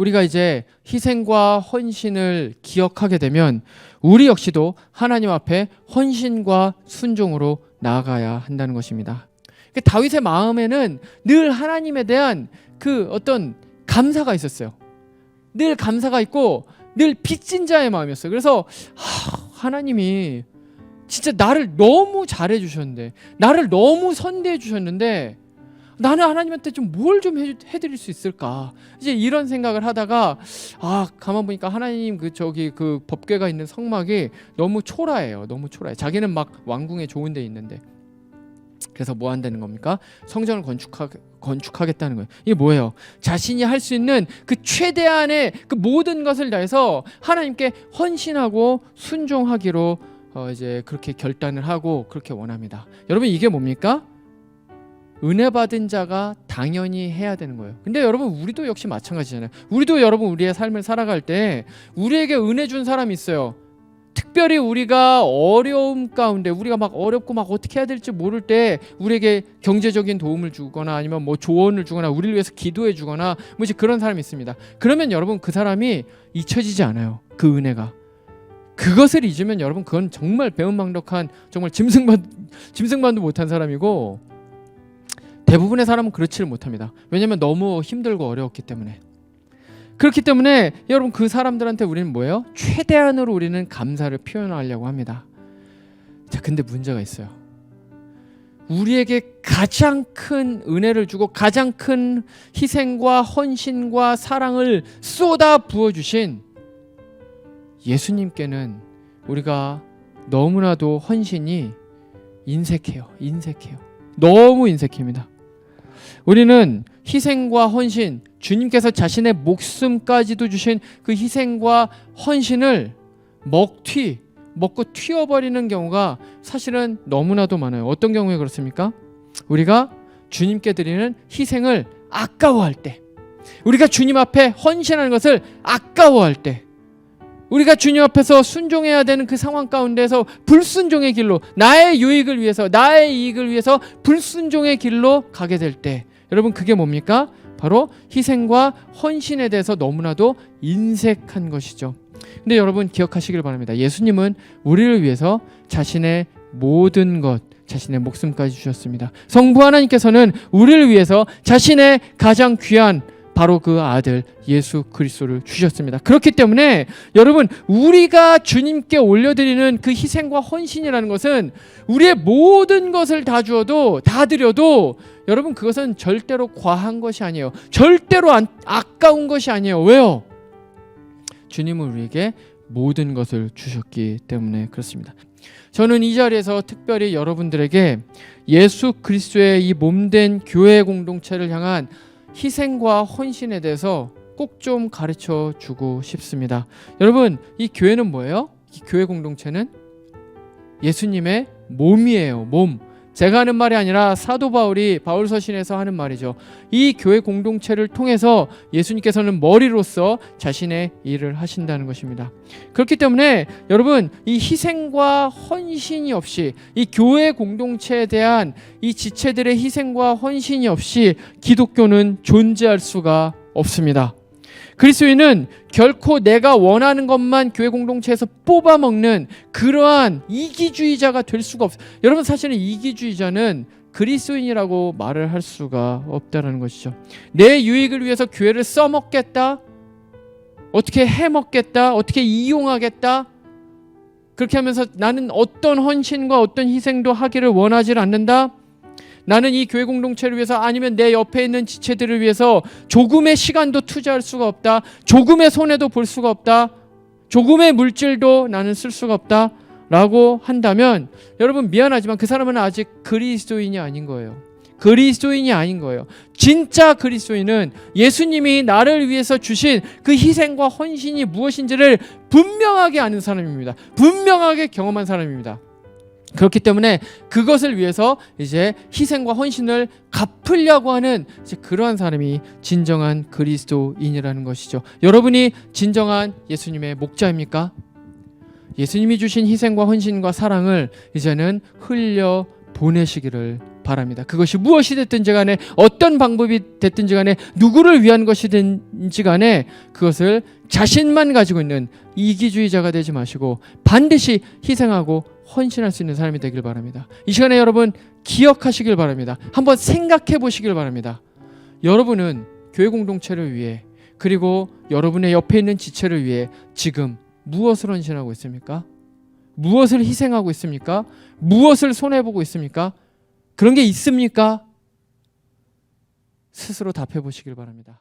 우리가 이제 희생과 헌신을 기억하게 되면 우리 역시도 하나님 앞에 헌신과 순종으로 나아가야 한다는 것입니다. 그 다윗의 마음에는 늘 하나님에 대한 그 어떤 감사가 있었어요. 늘 감사가 있고 늘 빚진 자의 마음이었어요. 그래서 하, 하나님이 진짜 나를 너무 잘해 주셨는데 나를 너무 선대해 주셨는데 나는 하나님한테 좀 뭘 좀 해드릴 수 있을까? 이제 이런 생각을 하다가 아 가만 보니까 하나님 그 저기 그 법궤가 있는 성막이 너무 초라해요. 너무 초라해. 자기는 막 왕궁에 좋은 데 있는데. 그래서 뭐 한다는 겁니까? 성전을 건축하, 건축하겠다는 거예요. 이게 뭐예요? 자신이 할 수 있는 그 최대한의 그 모든 것을 다해서 하나님께 헌신하고 순종하기로 어 이제 그렇게 결단을 하고 그렇게 원합니다. 여러분 이게 뭡니까 은혜 받은 자가 당연히 해야 되는 거예요. 근데 여러분 우리도 역시 마찬가지잖아요. 우리도 여러분 우리의 삶을 살아갈 때 우리에게 은혜 준 사람이 있어요. 특별히 우리가 어려움 가운데 우리가 막 어렵고 막 어떻게 해야 될지 모를 때 우리에게 경제적인 도움을 주거나 아니면 뭐 조언을 주거나 우리를 위해서 기도해 주거나 뭐 이제 그런 사람이 있습니다. 그러면 여러분 그 사람이 잊혀지지 않아요. 그 은혜가. 그것을 잊으면 여러분 그건 정말 배은망덕한 정말 짐승만 짐승만도 못한 사람이고 대부분의 사람은 그렇지를 못합니다. 왜냐하면 너무 힘들고 어려웠기 때문에. 그렇기 때문에 여러분 그 사람들한테 우리는 뭐예요? 최대한으로 우리는 감사를 표현하려고 합니다. 자, 근데 문제가 있어요. 우리에게 가장 큰 은혜를 주고 가장 큰 희생과 헌신과 사랑을 쏟아 부어 주신 예수님께는 우리가 너무나도 헌신이 인색해요. 인색해요. 너무 인색합니다. 우리는 희생과 헌신, 주님께서 자신의 목숨까지도 주신 그 희생과 헌신을 먹튀, 먹고 튀어버리는 경우가 사실은 너무나도 많아요. 어떤 경우에 그렇습니까? 우리가 주님께 드리는 희생을 아까워할 때, 우리가 주님 앞에 헌신하는 것을 아까워할 때, 우리가 주님 앞에서 순종해야 되는 그 상황 가운데서 불순종의 길로 나의 유익을 위해서 나의 이익을 위해서 불순종의 길로 가게 될 때 여러분 그게 뭡니까? 바로 희생과 헌신에 대해서 너무나도 인색한 것이죠. 근데 여러분 기억하시길 바랍니다. 예수님은 우리를 위해서 자신의 모든 것 자신의 목숨까지 주셨습니다. 성부 하나님께서는 우리를 위해서 자신의 가장 귀한 바로 그 아들 예수 그리스도를 주셨습니다. 그렇기 때문에 여러분 우리가 주님께 올려드리는 그 희생과 헌신이라는 것은 우리의 모든 것을 다 주어도 다 드려도 여러분 그것은 절대로 과한 것이 아니에요. 절대로 안, 아까운 것이 아니에요. 왜요? 주님은 우리에게 모든 것을 주셨기 때문에 그렇습니다. 저는 이 자리에서 특별히 여러분들에게 예수 그리스도의 이 몸된 교회 공동체를 향한 희생과 헌신에 대해서 꼭 좀 가르쳐 주고 싶습니다. 여러분, 이 교회는 뭐예요? 이 교회 공동체는 예수님의 몸이에요. 몸. 제가 하는 말이 아니라 사도 바울이 바울 서신에서 하는 말이죠. 이 교회 공동체를 통해서 예수님께서는 머리로서 자신의 일을 하신다는 것입니다. 그렇기 때문에 여러분 이 희생과 헌신이 없이 이 교회 공동체에 대한 이 지체들의 희생과 헌신이 없이 기독교는 존재할 수가 없습니다. 그리스도인은 결코 내가 원하는 것만 교회 공동체에서 뽑아 먹는 그러한 이기주의자가 될 수가 없어요. 여러분 사실은 이기주의자는 그리스도인이라고 말을 할 수가 없다는 것이죠. 내 유익을 위해서 교회를 써먹겠다. 어떻게 해먹겠다. 어떻게 이용하겠다. 그렇게 하면서 나는 어떤 헌신과 어떤 희생도 하기를 원하지 않는다. 나는 이 교회 공동체를 위해서 아니면 내 옆에 있는 지체들을 위해서 조금의 시간도 투자할 수가 없다. 조금의 손해도 볼 수가 없다. 조금의 물질도 나는 쓸 수가 없다. 라고 한다면 여러분 미안하지만 그 사람은 아직 그리스도인이 아닌 거예요. 그리스도인이 아닌 거예요. 진짜 그리스도인은 예수님이 나를 위해서 주신 그 희생과 헌신이 무엇인지를 분명하게 아는 사람입니다. 분명하게 경험한 사람입니다. 그렇기 때문에 그것을 위해서 이제 희생과 헌신을 갚으려고 하는 이제 그러한 사람이 진정한 그리스도인이라는 것이죠. 여러분이 진정한 예수님의 목자입니까? 예수님이 주신 희생과 헌신과 사랑을 이제는 흘려 보내시기를 바랍니다. 그것이 무엇이 됐든지 간에 어떤 방법이 됐든지 간에 누구를 위한 것이든지 간에 그것을 자신만 가지고 있는 이기주의자가 되지 마시고 반드시 희생하고 헌신할 수 있는 사람이 되길 바랍니다. 이 시간에 여러분 기억하시길 바랍니다. 한번 생각해 보시길 바랍니다. 여러분은 교회 공동체를 위해 그리고 여러분의 옆에 있는 지체를 위해 지금 무엇을 헌신하고 있습니까? 무엇을 희생하고 있습니까? 무엇을 손해 보고 있습니까? 그런 게 있습니까? 스스로 답해 보시길 바랍니다.